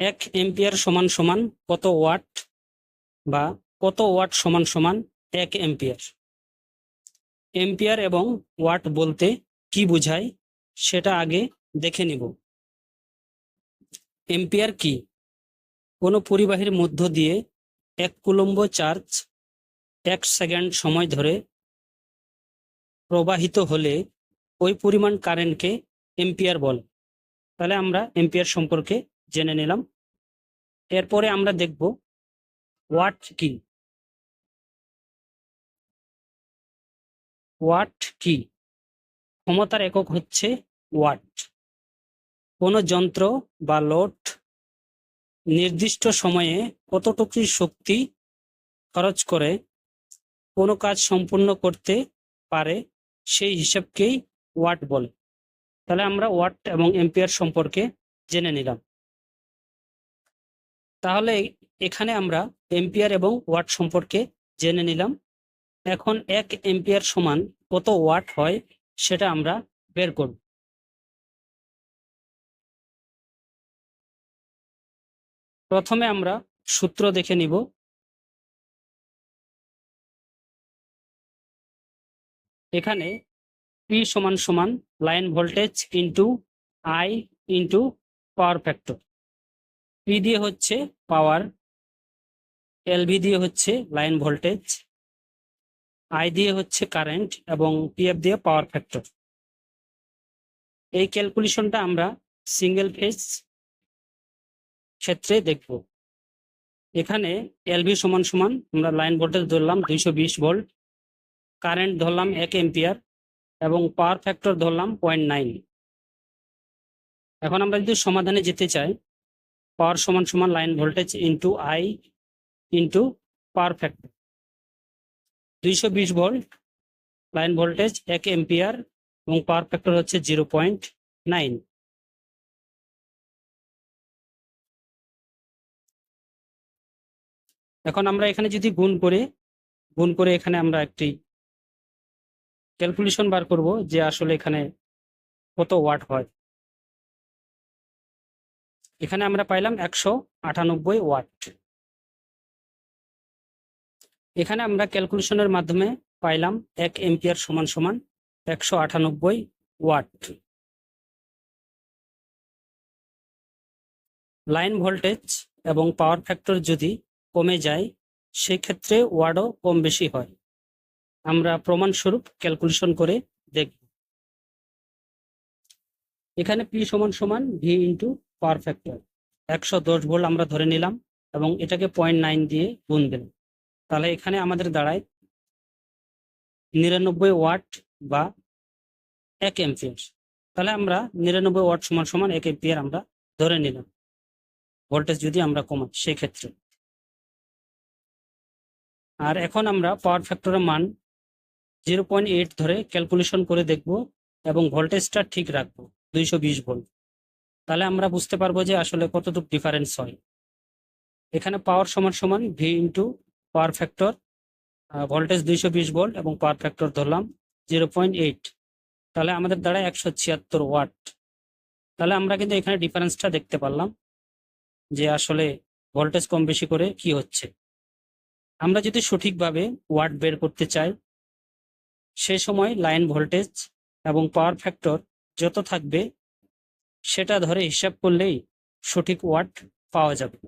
এক এম্পিয়ার সমান সমান কত ওয়াট বা কত ওয়াট সমান সমান এক এম্পিয়ার? এম্পিয়ার এবং ওয়াট বলতে কি বোঝায় সেটা আগে দেখে নিব। এম্পিয়ার কি? কোনো পরিবাহীর মধ্য দিয়ে এক কুলম্ব চার্জ এক সেকেন্ড সময় ধরে প্রবাহিত হলে ওই পরিমাণ কারেন্টকে এম্পিয়ার বলে। তাহলে আমরা এম্পিয়ার সম্পর্কে জেনে নিলাম। এরপরে আমরা দেখব ওয়াট কি। ওয়াট কি? ক্ষমতার একক হচ্ছে ওয়াট কোনো যন্ত্র বা লোড নির্দিষ্ট সময়ে কতটুকু শক্তি খরচ করে কোনো কাজ সম্পূর্ণ করতে পারে সেই হিসাবকেই ওয়াট বলে। তাহলে আমরা ওয়াট এবং এম্পিয়ার সম্পর্কে জেনে নিলাম। তাহলে এখানে আমরা এম্পিয়ার এবং ওয়াট সম্পর্কে জেনে নিলাম। এখন এক এম্পিয়ার সমান কত ওয়াট হয় সেটা আমরা বের করব। প্রথমে আমরা সূত্র দেখে নিব। এখানে পি সমান সমান line voltage into I into power factor P দিয়ে হচ্ছে পাওয়ার এলভি দিয়ে হচ্ছে লাইন ভোল্টেজ আই দিয়ে হচ্ছে কারেন্ট এবং পিএফ দিয়ে পাওয়ার ফ্যাক্টর এই ক্যালকুলেশনটা আমরা সিঙ্গেল ফেজ ক্ষেত্রে দেখব। এখানে এলভি সমান সমান আমরা লাইন ভোল্টেজ ধরলাম দুইশো বিশ ভোল্ট কারেন্ট ধরলাম এক এম্পিয়ার এবং পাওয়ার ফ্যাক্টর ধরলাম পয়েন্ট নাইন এখন আমরা যদি সমাধানে যেতে চাই পাওয়ার সমান সমান line voltage into I into power factor দুইশো বিশ ভোল্ট লাইন ভোল্টেজ এক এম্পিয়ার এবং পাওয়ার ফ্যাক্টর হচ্ছে জিরো পয়েন্ট নাইন এখন আমরা এখানে যদি গুণ করে গুণ করে এখানে আমরা একটি ক্যালকুলেশন বার করব যে আসলে এখানে কত ওয়াট হয়। এখানে আমরা পাইলাম একশো আটানব্বই ওয়াট। এখানে আমরা ক্যালকুলেশনের মাধ্যমে পাইলাম এক এম্পিয়ার সমান সমান একশো আটানব্বই ওয়াট। লাইন ভোল্টেজ এবং পাওয়ার ফ্যাক্টর যদি কমে যায়, সেক্ষেত্রে ওয়ার্ডও কম বেশি হয়। আমরা প্রমাণস্বরূপ ক্যালকুলেশন করে দেখব। এখানে পি সমান সমান ভি ইন্টু পাওয়ার ফ্যাক্টর একশো দশ ভোল্ট আমরা ধরে নিলাম এবং এটাকে পয়েন্ট নাইন দিয়ে গুণ দিলাম। তাহলে এখানে আমাদের দাঁড়ায় নিরানব্বই ওয়াট বা এক এম্পিয়ার তাহলে আমরা নিরানব্বই ওয়াট সমান সমান এক এম্পিয়ার আমরা ধরে নিলাম। ভোল্টেজ যদি আমরা কমাই সেক্ষেত্রে। আর এখন আমরা পাওয়ার ফ্যাক্টরের মান জিরো পয়েন্ট এইট ধরে ক্যালকুলেশন করে দেখব এবং ভোল্টেজটা ঠিক রাখব, দুইশো বিশ ভোল্ট। তাহলে আমরা বুঝতে পারব যে আসলে কতটুকু ডিফারেন্স হয়। এখানে পাওয়ার সমান সমান V into power factor voltage দুইশো বিশ ভোল্ট এবং পাওয়ার ফ্যাক্টর ধরলাম জিরো পয়েন্ট এইট তাহলে আমাদের দ্বারা একশো ছিয়াত্তর ওয়াট তাহলে আমরা কিন্তু এখানে ডিফারেন্সটা দেখতে পারলাম যে আসলে ভোল্টেজ কম বেশি করে কি হচ্ছে। আমরা যদি সঠিকভাবে ওয়াট বের করতে চাই, সে সময় লাইন ভোল্টেজ এবং পাওয়ার ফ্যাক্টর যত থাকবে সেটা ধরে হিসাব করলেই সঠিক ওয়ার্ড পাওয়া যাবে।